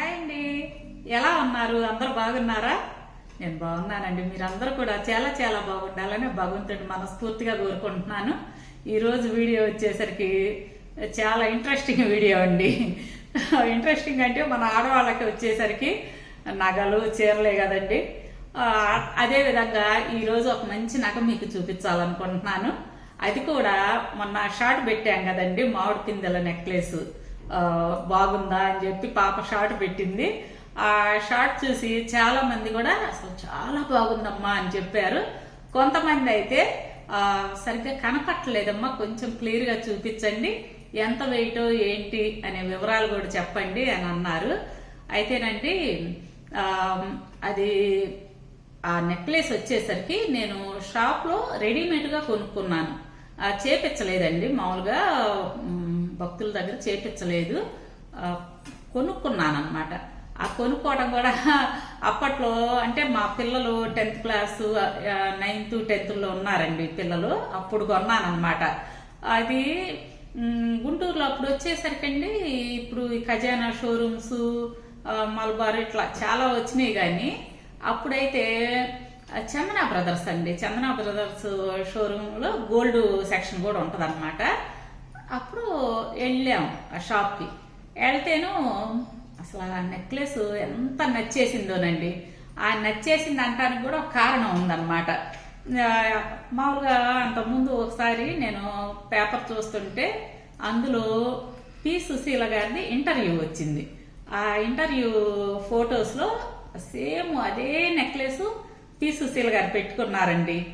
Hi అండి. ఎలా ఉన్నారు? అందరు బాగున్నారా? నేను బాగున్నానండి. మీరందరూ కూడా చాలా చాలా బాగుండాలని భగవంతుడు మనస్ఫూర్తిగా కోరుకుంటున్నాను. ఈరోజు వీడియో వచ్చేసరికి చాలా ఇంట్రెస్టింగ్ వీడియో అండి. ఇంట్రెస్టింగ్ అంటే మన ఆడవాళ్ళకి వచ్చేసరికి నగలు చీరలే కదండి. అదే అదేవిధంగా ఈరోజు ఒక మంచి నగ మీకు చూపించాలనుకుంటున్నాను. అది కూడా మొన్న షార్ట్ పెట్టాం కదండి మామిడి పిందెల నెక్లెస్ బాగుందా అని చెప్పి పాప షార్ట్ పెట్టింది. ఆ షార్ట్ చూసి చాలా మంది కూడా అసలు చాలా బాగుందమ్మా అని చెప్పారు. కొంతమంది అయితే ఆ, సరిగ్గా కనపట్టలేదమ్మా కొంచెం క్లియర్గా చూపించండి. ఎంత వెయిట్ ఏంటి అనే వివరాలు కూడా చెప్పండి అని అన్నారు. అయితేనండి ఆ, అది ఆ నెక్లెస్ వచ్చేసరికి నేను షాప్లో రెడీమేడ్గా కొనుక్కున్నాను. చేపించలేదండి మామూలుగా భక్తుల దగ్గర చేపించలేదు కొనుక్కున్నానమాట కొనుక్కున్నాను ఆ కొనుక్కోవడం కూడా అప్పట్లో అంటే మా పిల్లలు టెన్త్ క్లాస్ నైన్త్ టెన్త్లో ఉన్నారండి పిల్లలు. అప్పుడు కొన్నానమాట అది గుంటూరులో అప్పుడు వచ్చేసరికి అండి ఇప్పుడు ఈ ఖజానా షోరూమ్స్ మలబార్ ఇట్లా చాలా వచ్చినాయి కానీ అప్పుడైతే చందనా చందన బ్రదర్స్ అండి. చందన బ్రదర్స్ షోరూంలో గోల్డ్ సెక్షన్ కూడా ఉంటుంది అప్పుడు వెళ్ళాం ఆ షాప్కి. వెళ్తేను అసలు ఆ నెక్లెస్ ఎంత నచ్చేసిందోనండి. ఆ నచ్చేసింది అంటానికి కూడా ఒక కారణం ఉందన్నమాట. మామూలుగా అంతకుముందు ఒకసారి నేను పేపర్ చూస్తుంటే అందులో పి సుశీల గారిది ఇంటర్వ్యూ వచ్చింది. ఆ ఇంటర్వ్యూ ఫొటోస్లో సేమ్ అదే నెక్లెస్ పి సుశీల గారు పెట్టుకున్నారండి.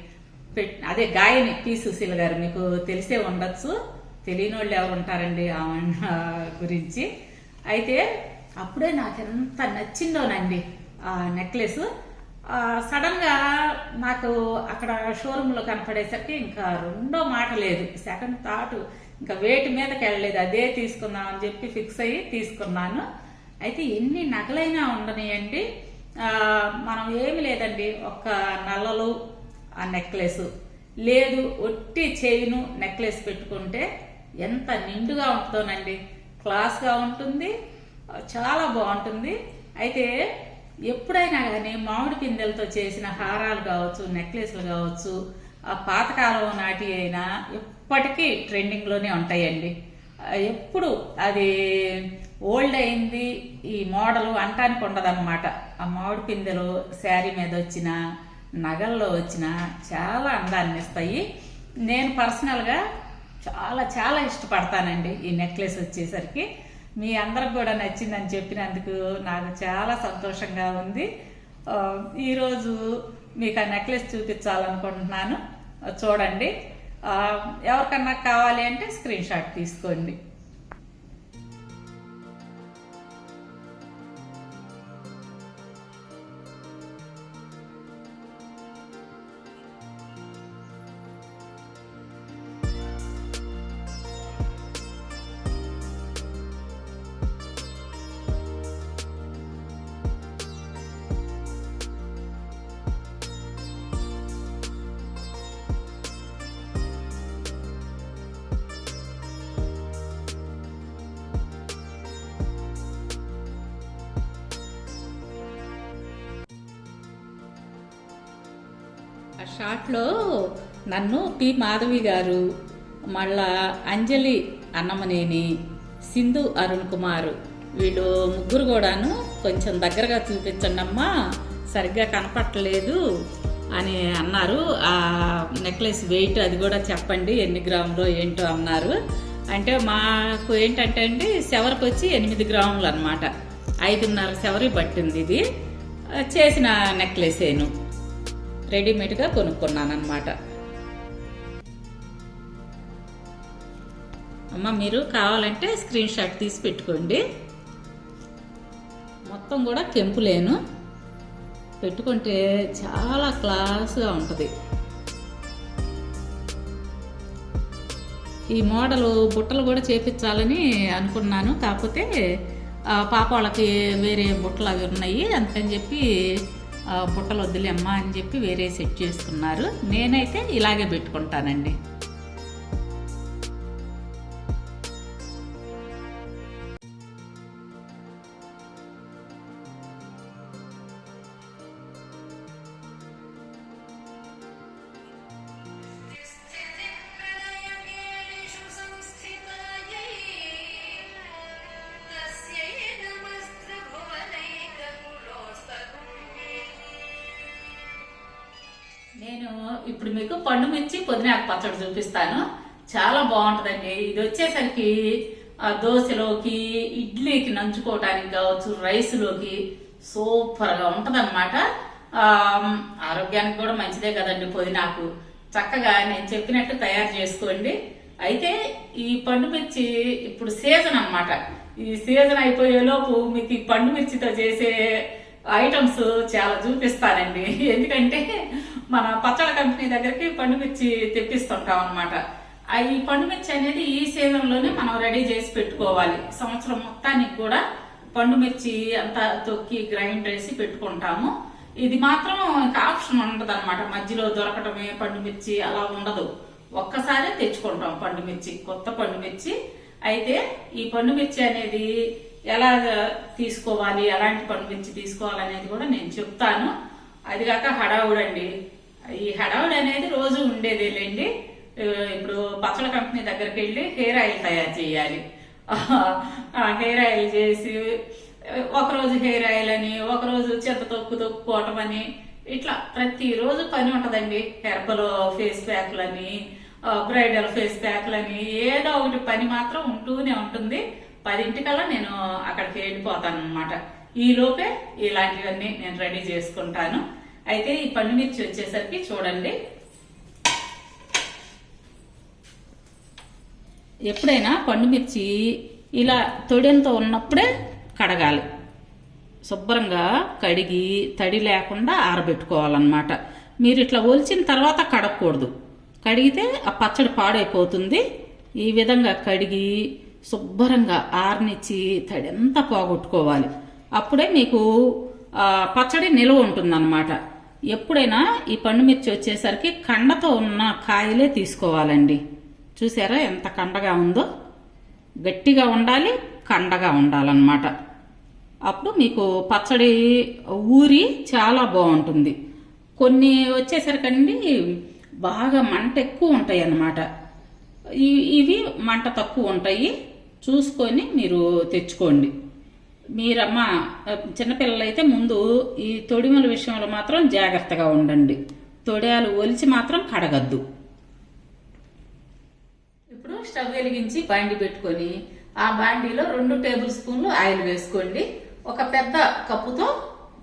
పెట్- అదే గాయని పి సుశీల గారు మీకు తెలిసే ఉండొచ్చు. తెలియని వాళ్ళు ఎవరు ఉంటారండి ఆమె గురించి. అయితే అప్పుడే నాకు ఎంత నచ్చిందోనండి ఆ నెక్లెస్. సడన్గా నాకు అక్కడ షోరూమ్లో కనపడేసరికి ఇంకా రెండో మాట లేదు. సెకండ్ థాట్ ఇంకా వేటి మీదకి వెళ్ళలేదు. అదే తీసుకుందాం అని చెప్పి ఫిక్స్ అయ్యి తీసుకున్నాను. అయితే ఎన్ని నగలైనా ఉండనియండి. ఆ, మనం ఏమి లేదండి. ఒక నల్లలు ఆ నెక్లెస్. లేదు ఒట్టి చేయిను నెక్లెస్ పెట్టుకుంటే ఎంత నిండుగా ఉంటుందోనండి క్లాస్గా ఉంటుంది చాలా బాగుంటుంది. అయితే ఎప్పుడైనా కానీ మామిడి పిందెలతో చేసిన హారాలు కావచ్చు నెక్లెస్లు కావచ్చు ఆ పాతకాలం నాటి అయినా ఎప్పటికీ ట్రెండింగ్లోనే ఉంటాయండి. ఎప్పుడు అది ఓల్డ్ అయింది ఈ మోడల్ అంటానికి ఉండదన్నమాట. ఆ మామిడి పిందెలు శారీ మీద వచ్చిన నగల్లో వచ్చిన చాలా అందాన్ని ఇస్తాయి. నేను పర్సనల్గా చాలా చాలా ఇష్టపడతానండి ఈ నెక్లెస్ వచ్చేసరికి. మీ అందరికి కూడా నచ్చిందని చెప్పినందుకు నాకు చాలా సంతోషంగా ఉంది. ఈరోజు మీకు ఆ నెక్లెస్ చూపించాలనుకుంటున్నాను. చూడండి. ఎవరికన్నా కావాలి అంటే స్క్రీన్ షాట్ తీసుకోండి. షార్ట్లో షాట్లో నన్ను పి. మాధవి గారు మళ్ళా అంజలి అన్నమనేని సింధు అరుణ్ కుమార్ వీళ్ళు ముగ్గురు కూడాను కొంచెం దగ్గరగా చూపించండి అమ్మా సరిగ్గా కనపట్టలేదు అని అన్నారు. ఆ నెక్లెస్ వెయిట్ అది కూడా చెప్పండి ఎన్ని గ్రాములు ఏంటో అన్నారు. అంటే మాకు ఏంటంటే అండి సెవరికి వచ్చి ఎనిమిది గ్రాములు అనమాట ఐదున్నర సెవరి పట్టింది ఇది. చేసిన చేసిన నెక్లెసేను. రెడీమేడ్గా కొనుక్కున్నాను అమ్మ మీరు కావాలంటే స్క్రీన్ షాట్ తీసి పెట్టుకోండి. మొత్తం కూడా కెంపులేను. పెట్టుకుంటే చాలా క్లాస్గా ఉంటుంది. ఈ మోడల్ బుట్టలు కూడా చేపించాలని అనుకున్నాను. కాకపోతే ఆ, పాప వాళ్ళకి వేరే బుట్టలు అవి ఉన్నాయి. అందుకని చెప్పి బుట్టలు వద్దులే అమ్మా అని చెప్పి వేరే సెట్ చేసుకున్నారు నేనైతే ఇలాగే పెట్టుకుంటానండి. నేను ఇప్పుడు మీకు పండు మిర్చి పుదీనాకు పచ్చడి చూపిస్తాను. చాలా బాగుంటుందండి. ఇది వచ్చేసరికి దోశలోకి ఇడ్లీకి నంచుకోవటానికి కావచ్చు రైస్లోకి సూపర్గా ఆరోగ్యానికి కూడా మంచిదే కదండి పుదీనాకు. చక్కగా నేను చెప్పినట్టు తయారు చేసుకోండి. అయితే ఈ పండు మిర్చి ఇప్పుడు సీజన్ అన్నమాట. ఈ సీజన్ అయిపోయేలోపు మీకు ఈ పండు మిర్చితో చేసే ఐటమ్స్ చాలా చూపిస్తానండి. ఎందుకంటే మన పచ్చళ్ళ కంపెనీ దగ్గరికి పండుమిర్చి తెప్పిస్తుంటాం అనమాట ఈ పండుమిర్చి అనేది ఈ సీజన్లోనే మనం రెడీ చేసి పెట్టుకోవాలి. సంవత్సరం మొత్తానికి కూడా పండుమిర్చి అంతా తొక్కి గ్రైండ్ చేసి పెట్టుకుంటాము. ఇది మాత్రం ఇంకా ఆప్షన్ ఉండదు అనమాట మధ్యలో దొరకటమే పండు మిర్చి అలా ఉండదు. ఒక్కసారే తెచ్చుకుంటాం పండుమిర్చి కొత్త పండు మిర్చి అయితే ఈ పండుమిర్చి అనేది ఎలా తీసుకోవాలి ఎలాంటి పండు మిర్చి తీసుకోవాలి అనేది కూడా నేను చెప్తాను. అది కాక హడావుడండి. ఈ హడావుడి అనేది రోజు ఉండేదేలేండి. ఇప్పుడు పచ్చళ్ళ కంపెనీ దగ్గరికి వెళ్ళి హెయిర్ ఆయిల్ తయారు చేయాలి. ఆ హెయిర్ ఆయిల్ చేసి ఒకరోజు హెయిర్ ఆయిల్ అని ఒకరోజు చెత్త తొక్కు తొక్కుకోవటం అని ఇట్లా ప్రతిరోజు పని ఉంటదండి. హెర్బల్ ఫేస్ ప్యాక్లని బ్రైడల్ ఫేస్ ప్యాక్లని ఏదో ఒకటి పని మాత్రం ఉంటూనే ఉంటుంది. పదింటికల్లా నేను అక్కడికి వెళ్ళిపోతాను అనమాట ఈలోపే ఇలాంటివన్నీ నేను రెడీ చేసుకుంటాను. అయితే ఈ పండుమిర్చి వచ్చేసరికి చూడండి. ఎప్పుడైనా పండుమిర్చి ఇలా తొడెంతో ఉన్నప్పుడే కడగాలి. శుభ్రంగా కడిగి తడి లేకుండా ఆరబెట్టుకోవాలన్నమాట. మీరు ఇట్లా ఒలిచిన తర్వాత కడగకూడదు. కడిగితే ఆ పచ్చడి పాడైపోతుంది. ఈ విధంగా కడిగి శుభ్రంగా ఆరనిచ్చి తడంతా పోగొట్టుకోవాలి. అప్పుడే మీకు పచ్చడి నిల్వ ఉంటుందన్నమాట. ఎప్పుడైనా ఈ పండు మిర్చి వచ్చేసరికి కండతో ఉన్న కాయలే తీసుకోవాలండి. చూసారా ఎంత కండగా ఉందో? గట్టిగా ఉండాలి కండగా ఉండాలన్నమాట. అప్పుడు మీకు పచ్చడి ఊరి చాలా బాగుంటుంది. కొన్ని వచ్చేసరికండి బాగా మంట ఎక్కువ ఉంటాయి అన్నమాట ఇవి మంట తక్కువ ఉంటాయి. చూసుకొని మీరు తెచ్చుకోండి. మీరమ్మ చిన్నపిల్లలైతే ముందు ఈ తొడిమల విషయంలో మాత్రం జాగ్రత్తగా ఉండండి. తొడియాలు ఒలిచి మాత్రం కడగద్దు. ఇప్పుడు స్టవ్ వెలిగించి బాండి పెట్టుకొని ఆ బాండీలో రెండు టేబుల్ స్పూన్లు ఆయిల్ వేసుకోండి. ఒక పెద్ద కప్పుతో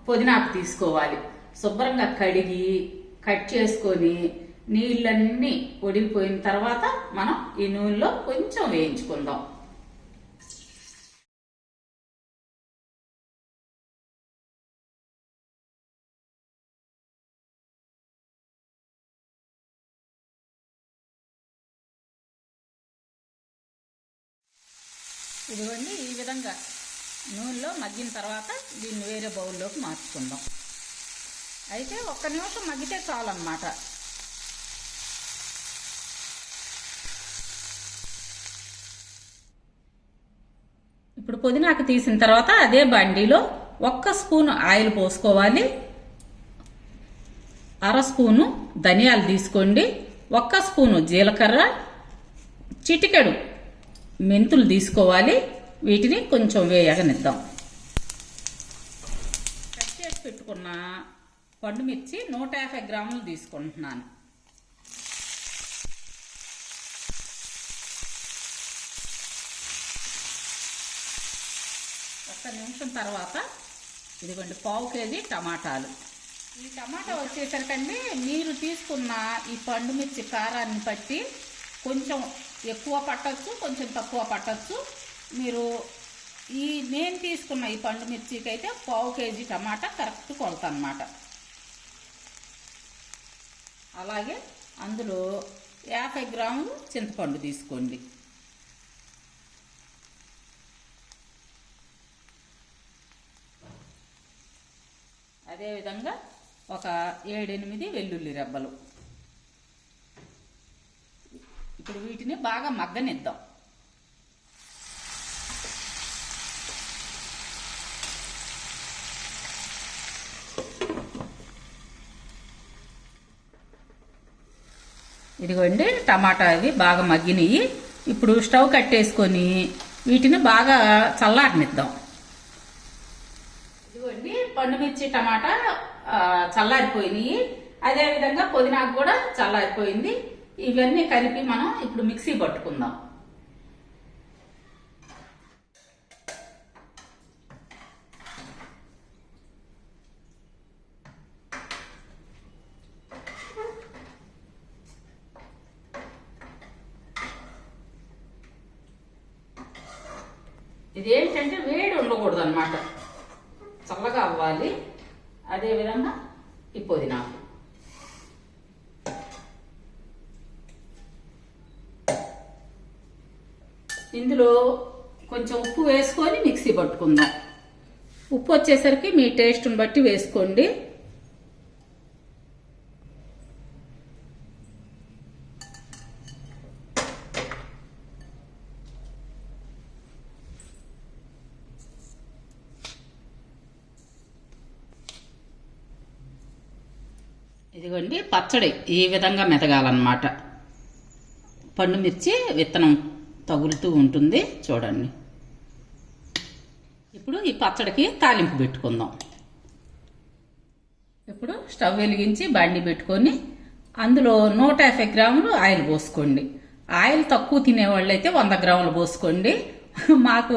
పుదీనాకు తీసుకోవాలి. శుభ్రంగా కడిగి కట్ చేసుకొని నీళ్ళన్నీ ఒడిగిపోయిన తర్వాత మనం ఈ నూనెలో కొంచెం వేయించుకుందాం. ఇదిగోండి ఈ విధంగా నూనెలో మగ్గిన తర్వాత దీన్ని వేరే బౌల్లోకి మార్చుకుందాం. అయితే ఒక్క నిమిషం మగ్గితే చాలన్నమాట. ఇప్పుడు పుదీనాకు తీసిన తర్వాత అదే బండిలో ఒక్క స్పూన్ ఆయిల్ పోసుకోవాలి. అర స్పూను ధనియాలు తీసుకోండి. ఒక్క స్పూను జీలకర్ర. చిటికెడు మెంతులు తీసుకోవాలి. వీటిని కొంచెం వేయగనిద్దాం. కట్ చేసి పెట్టుకున్న పండుమిర్చి నూట యాభై గ్రాములు తీసుకుంటున్నాను. ఒక్క నిమిషం తర్వాత ఇదిగోండి పావు కేజీ టమాటాలు. ఈ టమాటా వచ్చేసరికండి మీరు తీసుకున్న ఈ పండుమిర్చి కారాన్ని బట్టి కొంచెం ఎక్కువ పట్టచ్చు కొంచెం తక్కువ పట్టచ్చు. మీరు ఈ నేను తీసుకున్న ఈ పండు మిర్చికి అయితే పావు కేజీ టమాటా కరెక్ట్ కొలత అనమాట అలాగే అందులో యాభై గ్రాములు చింతపండు తీసుకోండి. అదేవిధంగా ఒక ఏడెనిమిది వెల్లుల్లి రెబ్బలు. ఇప్పుడు వీటిని బాగా మగ్గనిద్దాం. ఇదిగోండి టమాటా అవి బాగా మగ్గినాయి. ఇప్పుడు స్టవ్ కట్టేసుకొని వీటిని బాగా చల్లారనిద్దాం. ఇదిగోండి పండు మిర్చి టమాటా చల్లారిపోయినాయి. అదేవిధంగా పుదీనాకు కూడా చల్లారిపోయింది. ఇవన్నీ కలిపి మనం ఇప్పుడు మిక్సీ పట్టుకుందాం ఇది ఏంటంటే వేడి ఉండకూడదు అనమాట చల్లగా అవ్వాలి అదేవిధంగా ఈ పుదీనాకు ఇందులో కొంచెం ఉప్పు వేసుకొని మిక్సీ పట్టుకుందాం ఉప్పు వచ్చేసరికి మీ టేస్ట్ని బట్టి వేసుకోండి. ఇదిగోండి పచ్చడి ఈ విధంగా మెతగాలన్నమాట పండుమిర్చి విత్తనం తగులుతూ ఉంటుంది చూడండి. ఇప్పుడు ఈ పచ్చడికి తాలింపు పెట్టుకుందాం. ఇప్పుడు స్టవ్ వెలిగించి బండి పెట్టుకొని అందులో నూట యాభై గ్రాములు ఆయిల్ పోసుకోండి. ఆయిల్ తక్కువ తినేవాళ్ళు అయితే వంద గ్రాములు పోసుకోండి. మాకు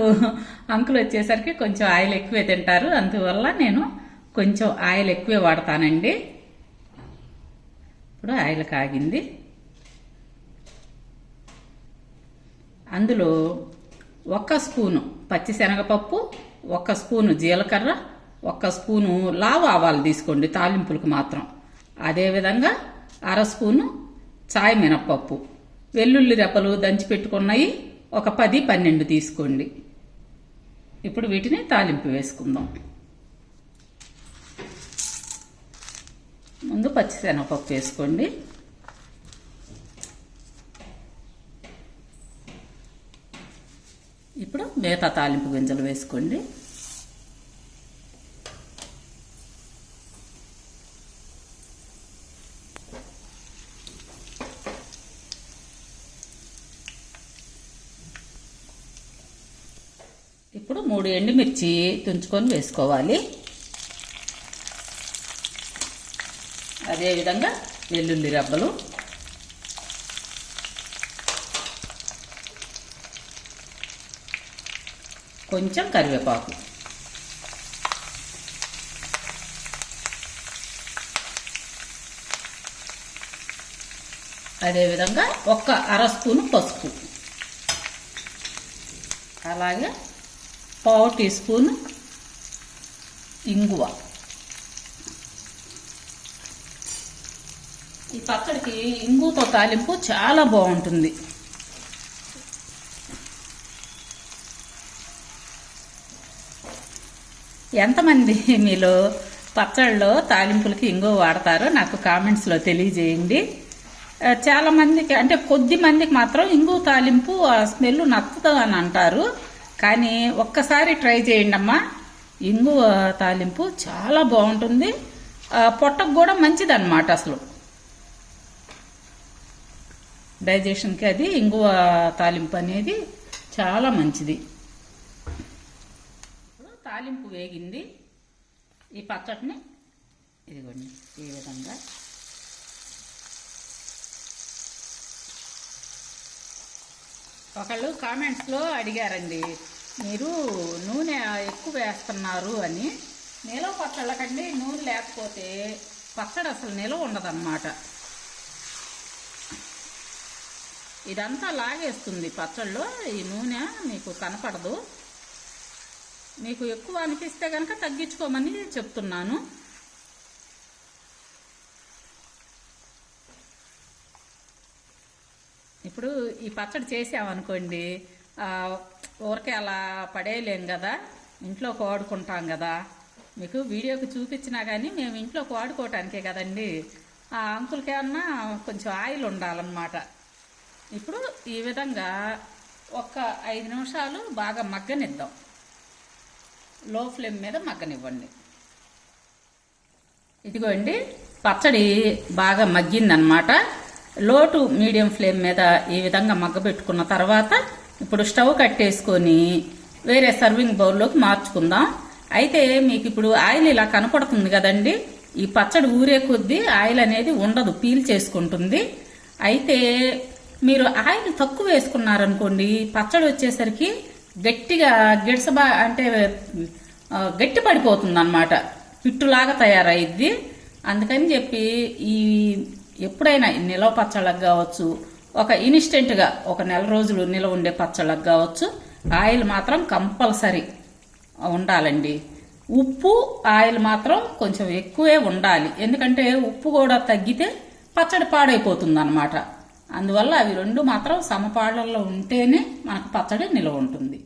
అంకులు వచ్చేసరికి కొంచెం ఆయిల్ ఎక్కువే తింటారు. అందువల్ల నేను కొంచెం ఆయిల్ ఎక్కువే వాడతానండి. ఇప్పుడు ఆయిల్ కాగింది. అందులో ఒక్క స్పూను పచ్చిశనగపప్పు ఒక స్పూను జీలకర్ర ఒక స్పూను లావు ఆవాలు తీసుకోండి తాలింపులకు మాత్రం. అదేవిధంగా అర స్పూను చాయ్ మినప్పప్పు. వెల్లుల్లి రెప్పలు దంచి పెట్టుకున్నవి ఒక పది పన్నెండు తీసుకోండి. ఇప్పుడు వీటిని తాలింపు వేసుకుందాం. ముందు పచ్చిశనగపప్పు వేసుకోండి ఇప్పుడు మిగతా తాలింపు గింజలు వేసుకోండి. ఇప్పుడు మూడు ఎండుమిర్చి తుంచుకొని వేసుకోవాలి. అదేవిధంగా వెల్లుల్లి రబ్బలు కొంచెం కరివేపాకు. అదేవిధంగా ఒక్క అర స్పూను పసుపు. అలాగే పావు టీ స్పూన్ ఇంగువ. ఈ పక్కడికి ఇంగుతో తాలింపు చాలా బాగుంటుంది. ఎంతమంది మీలో పచ్చళ్ళలో తాలింపులకి ఇంగువ వాడతారో నాకు కామెంట్స్లో తెలియజేయండి. చాలామందికి అంటే కొద్ది మందికి మాత్రం ఇంగువ తాలింపు ఆ స్మెల్ నచ్చదు అని అంటారు. కానీ ఒక్కసారి ట్రై చేయండి అమ్మా. ఇంగువ తాలింపు చాలా బాగుంటుంది. పొట్టకు కూడా మంచిదన్నమాట అసలు. డైజెషన్కి అది ఇంగువ తాలింపు అనేది చాలా మంచిది. తాలింపు వేగింది. ఈ పచ్చడిని ఇదిగోండి ఈ విధంగా. ఒకళ్ళు కామెంట్స్లో అడిగారండి మీరు నూనె ఎక్కువ వేస్తున్నారు అని. నిలవ పచ్చళ్ళకండి నూనె లేకపోతే పచ్చడి అసలు నిలవ ఉండదన్నమాట. ఇదంతా లాగేస్తుంది పచ్చళ్ళు ఈ నూనె మీకు కనపడదు. మీకు ఎక్కువ అనిపిస్తే కనుక తగ్గించుకోమని చెప్తున్నాను. ఇప్పుడు ఈ పచ్చడి చేసామనుకోండి ఊరికే అలా పడేయలేం కదా ఇంట్లో వాడుకుంటాం కదా. మీకు వీడియోకి చూపించినా కానీ మేము ఇంట్లో వాడుకోవటానికే కదండి. ఆ అంకులకి ఏమన్నా కొంచెం ఆయిల్ ఉండాలన్నమాట. ఇప్పుడు ఈ విధంగా ఒక ఐదు నిమిషాలు బాగా మగ్గనిద్దాం. లో ఫ్లేమ్ మీద మగ్గనివ్వండి. ఇదిగోండి పచ్చడి బాగా మగ్గిందనమాట లో టు మీడియం ఫ్లేమ్ మీద ఈ విధంగా మగ్గబెట్టుకున్న తర్వాత ఇప్పుడు స్టవ్ కట్టేసుకొని వేరే సర్వింగ్ బౌల్లోకి మార్చుకుందాం. అయితే మీకు ఇప్పుడు ఆయిల్ ఇలా కనపడుతుంది కదండి ఈ పచ్చడి ఊరే కొద్దీ ఆయిల్ అనేది ఉండదు పీల్ చేసుకుంటుంది. అయితే మీరు ఆయిల్ తక్కువ వేసుకున్నారనుకోండి పచ్చడి వచ్చేసరికి గట్టిగా గిడసబా అంటే గట్టి పడిపోతుంది అనమాట పిట్టులాగా తయారైద్ది. అందుకని చెప్పి ఈ ఎప్పుడైనా నిలవ పచ్చళ్ళకు కావచ్చు ఒక ఇన్స్టెంట్గా ఒక నెల రోజులు నిలవ ఉండే పచ్చళ్ళకు కావచ్చు ఆయిల్ మాత్రం కంపల్సరీ ఉండాలండి. ఉప్పు ఆయిల్ మాత్రం కొంచెం ఎక్కువే ఉండాలి. ఎందుకంటే ఉప్పు కూడా తగ్గితే పచ్చడి పాడైపోతుంది అనమాట అందువల్ల అవి రెండు మాత్రం సమపాళ్ళల్లో ఉంటేనే మనకు పచ్చడి నిలవ ఉంటుంది.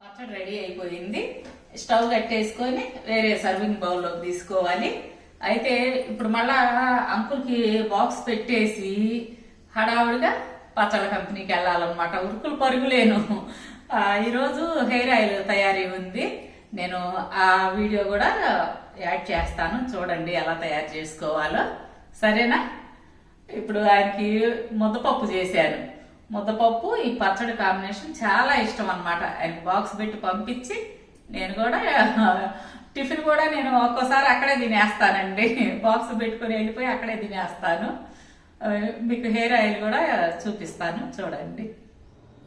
పచ్చడి రెడీ అయిపోయింది. స్టవ్ కట్టేసుకొని వేరే సర్వింగ్ బౌల్లోకి తీసుకోవాలి. అయితే ఇప్పుడు మళ్ళా అంకుల్కి బాక్స్ పెట్టేసి హడావుడిగా పచ్చళ్ళ కంపెనీకి వెళ్ళాలన్నమాట. ఉరుకులు పరుగులేను. ఈరోజు హెయిర్ ఆయిల్ తయారీ ఉంది. నేను ఆ వీడియో కూడా యాడ్ చేస్తాను. చూడండి ఎలా తయారు చేసుకోవాలో. సరేనా? ఇప్పుడు ఆయనకి ముద్దపప్పు చేశాను. ముద్దపప్పు ఈ పచ్చడి కాంబినేషన్ చాలా ఇష్టం అనమాట ఆయనకి బాక్స్ పెట్టి పంపించి నేను కూడా టిఫిన్ కూడా నేను ఒక్కోసారి అక్కడే తినేస్తానండి. బాక్స్ పెట్టుకొని వెళ్ళిపోయి అక్కడే తినేస్తాను. మీకు హెయిర్ ఆయిల్ కూడా చూపిస్తాను చూడండి.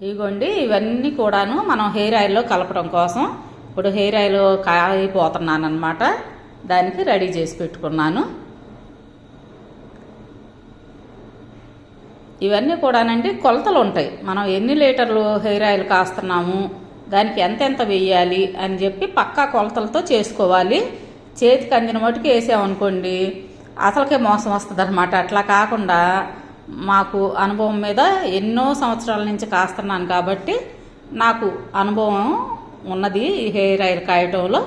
ఇదిగోండి ఇవన్నీ కూడాను మనం హెయిర్ ఆయిల్లో కలపడం కోసం ఇప్పుడు హెయిర్ ఆయిల్ కాయిపోతున్నాను అనమాట దానికి రెడీ చేసి పెట్టుకున్నాను. ఇవన్నీ కూడానండి కొలతలు ఉంటాయి మనం ఎన్ని లీటర్లు హెయిర్ ఆయిల్ కాస్తున్నాము దానికి ఎంతెంత వెయ్యాలి అని చెప్పి పక్కా కొలతలతో చేసుకోవాలి. చేతికి అందిన మటుకు వేసామనుకోండి అసలుకే మోసం వస్తుంది అనమాట అట్లా కాకుండా మాకు అనుభవం మీద ఎన్నో సంవత్సరాల నుంచి కాస్తున్నాను కాబట్టి నాకు అనుభవం ఉన్నది ఈ హెయిర్ ఆయిల్ కాయటంలో.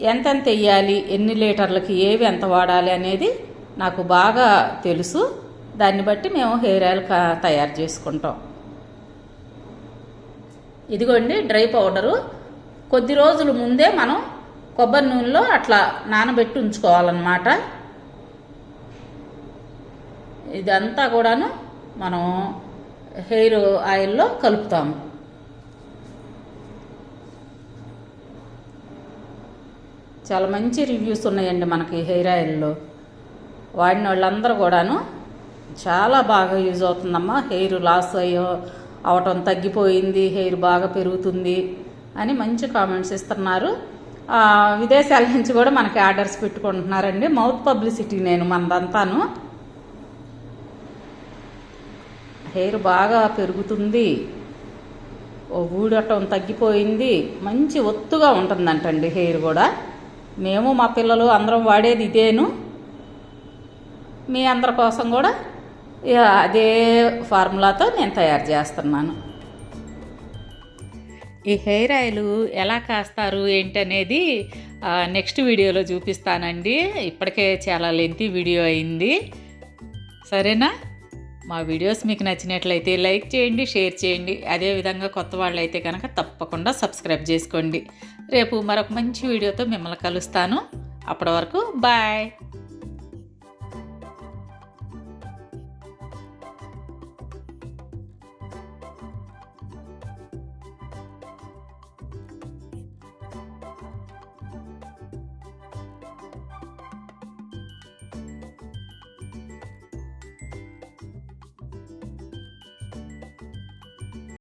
ఎంతెంత వెయ్యాలి ఎన్ని లీటర్లకి ఏవి ఎంత వాడాలి అనేది నాకు బాగా తెలుసు. దాన్ని బట్టి మేము హెయిర్ ఆయిల్ కా- తయారు చేసుకుంటాం. ఇదిగోండి డ్రై పౌడరు. కొద్ది రోజుల ముందే మనం కొబ్బరి నూనెలో అట్లా నానబెట్టి ఉంచుకోవాలన్నమాట. ఇదంతా కూడాను మనం హెయిర్ ఆయిల్లో కలుపుతాము. చాలా మంచి రివ్యూస్ ఉన్నాయండి మనకి హెయిర్ ఆయిల్లో. వాడిన వాళ్ళందరూ కూడాను చాలా బాగా యూజ్ అవుతుందమ్మా. హెయిర్ లాస్ అయ్యో అవటం తగ్గిపోయింది హెయిర్ బాగా పెరుగుతుంది అని మంచి కామెంట్స్ ఇస్తున్నారు. విదేశాల నుంచి కూడా మనకి ఆర్డర్స్ పెట్టుకుంటున్నారండి. మౌత్ పబ్లిసిటీ నేను మనదంతాను. హెయిర్ బాగా పెరుగుతుంది. ఊడటం తగ్గిపోయింది. మంచి ఒత్తుగా ఉంటుందంటండి హెయిర్ కూడా. మేము మా పిల్లలు అందరం వాడేది ఇదేను. మీ అందరి కోసం కూడా అదే ఫార్ములాతో నేను తయారు చేస్తున్నాను. ఈ హెయిర్ ఆయిల్ ఎలా కాస్తారు ఏంటనేది నెక్స్ట్ వీడియోలో చూపిస్తానండి. ఇప్పటికే చాలా లెంతి వీడియో అయింది. సరేనా? మా వీడియోస్ మీకు నచ్చినట్లయితే లైక్ చేయండి షేర్ చేయండి. అదేవిధంగా కొత్త వాళ్ళు అయితే కనుక తప్పకుండా సబ్స్క్రైబ్ చేసుకోండి. రేపు మరొక మంచి వీడియోతో మిమ్మల్ని కలుస్తాను. అప్పటి వరకు బాయ్.